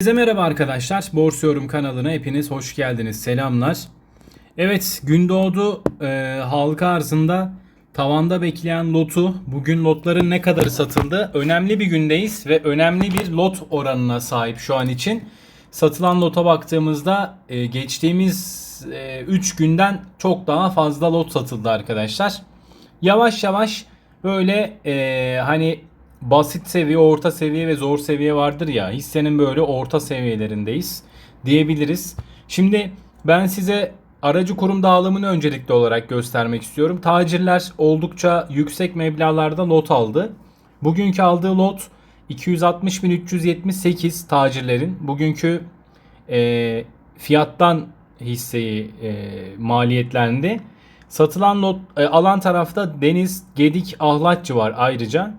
Herkese merhaba arkadaşlar. Borsa Yorum kanalına hepiniz hoş geldiniz. Selamlar. Evet Gündoğdu e, halka arzında tavanda bekleyen lotu bugün lotların ne kadarı satıldı? Önemli bir gündeyiz ve önemli bir lot oranına sahip şu an için. Satılan lota baktığımızda e, geçtiğimiz 3 günden çok daha fazla lot satıldı arkadaşlar. Yavaş yavaş böyle e, hani basit seviye, orta seviye ve zor seviye vardır ya. Hissenin böyle orta seviyelerindeyiz diyebiliriz. Şimdi ben size aracı kurum dağılımını öncelikli olarak göstermek istiyorum. Tacirler oldukça yüksek meblağlarda lot aldı. Bugünkü aldığı lot 260.378 tacirlerin. Bugünkü e, fiyattan hisseyi e, maliyetlendi. Satılan lot e, alan tarafta Deniz, Gedik, Ahlatçı var ayrıca.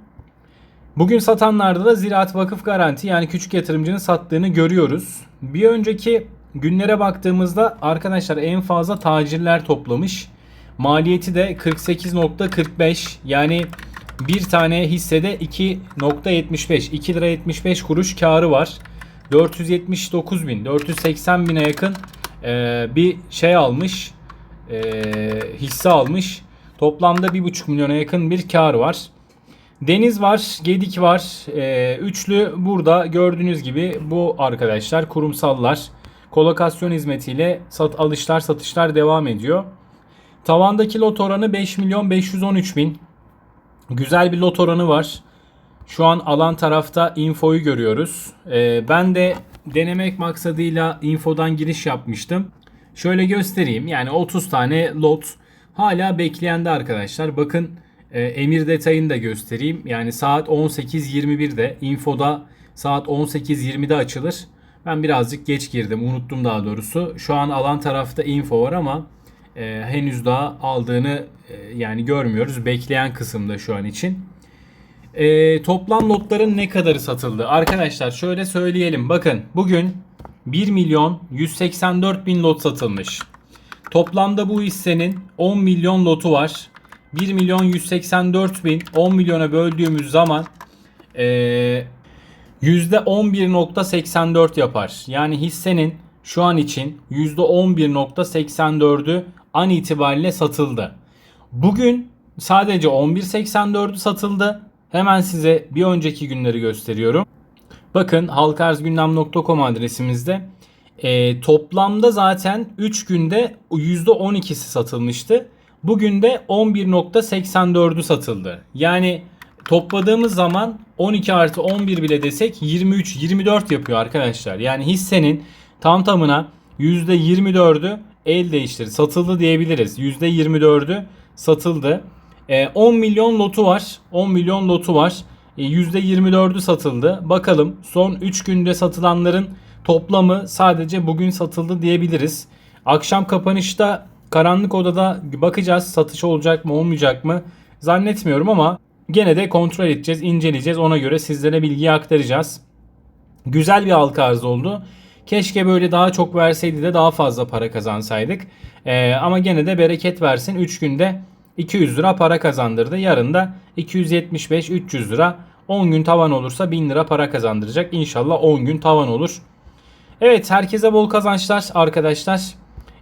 Bugün satanlarda da Ziraat Vakıf Garanti yani küçük yatırımcının sattığını görüyoruz. Bir önceki günlere baktığımızda arkadaşlar en fazla tacirler toplamış. Maliyeti de 48.45 yani bir tane hissede 2.75 2 lira 75 kuruş karı var. 479 bin 480 bine yakın e, bir şey almış e, hisse almış. Toplamda 1.5 milyona yakın bir kar var. Deniz var, Gedik var. E, üçlü burada gördüğünüz gibi bu arkadaşlar kurumsallar. Kolokasyon hizmetiyle sat, alışlar satışlar devam ediyor. Tavandaki lot oranı 5 milyon 513 bin. Güzel bir lot oranı var. Şu an alan tarafta infoyu görüyoruz. E, ben de denemek maksadıyla infodan giriş yapmıştım. Şöyle göstereyim. Yani 30 tane lot hala bekleyende arkadaşlar. Bakın e, emir detayını da göstereyim. Yani saat 18.21'de infoda saat 18.20'de açılır. Ben birazcık geç girdim. Unuttum daha doğrusu. Şu an alan tarafta info var ama e, henüz daha aldığını e, yani görmüyoruz. Bekleyen kısımda şu an için. E, toplam lotların ne kadarı satıldı? Arkadaşlar şöyle söyleyelim. Bakın bugün 1 milyon 184 bin lot satılmış. Toplamda bu hissenin 10 milyon lotu var. 1 milyon 184 bin 10 milyona böldüğümüz zaman ee, %11.84 yapar. Yani hissenin şu an için %11.84'ü an itibariyle satıldı. Bugün sadece 11.84'ü satıldı. Hemen size bir önceki günleri gösteriyorum. Bakın halkarzgündem.com adresimizde e, toplamda zaten 3 günde %12'si satılmıştı. Bugün de 11.84'ü satıldı. Yani topladığımız zaman 12 artı 11 bile desek 23-24 yapıyor arkadaşlar. Yani hissenin tam tamına %24'ü el değiştirdi. Satıldı diyebiliriz. %24'ü satıldı. E, 10 milyon lotu var. 10 milyon lotu var. E, %24'ü satıldı. Bakalım son 3 günde satılanların toplamı sadece bugün satıldı diyebiliriz. Akşam kapanışta karanlık odada bakacağız satış olacak mı olmayacak mı zannetmiyorum ama gene de kontrol edeceğiz, inceleyeceğiz. Ona göre sizlere bilgiyi aktaracağız. Güzel bir halka arz oldu. Keşke böyle daha çok verseydi de daha fazla para kazansaydık. Ee, ama gene de bereket versin. 3 günde 200 lira para kazandırdı. Yarın da 275-300 lira. 10 gün tavan olursa 1000 lira para kazandıracak. İnşallah 10 gün tavan olur. Evet herkese bol kazançlar arkadaşlar.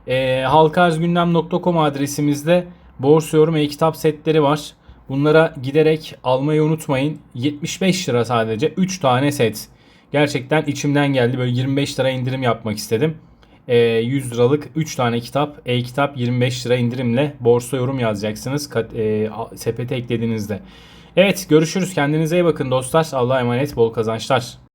E, halkarzgündem.com adresimizde borsa yorum e-kitap setleri var. Bunlara giderek almayı unutmayın. 75 lira sadece 3 tane set. Gerçekten içimden geldi. Böyle 25 lira indirim yapmak istedim. E, 100 liralık 3 tane kitap. E-kitap 25 lira indirimle borsa yorum yazacaksınız. Kat, e, sepete eklediğinizde. Evet görüşürüz. Kendinize iyi bakın dostlar. Allah'a emanet. Bol kazançlar.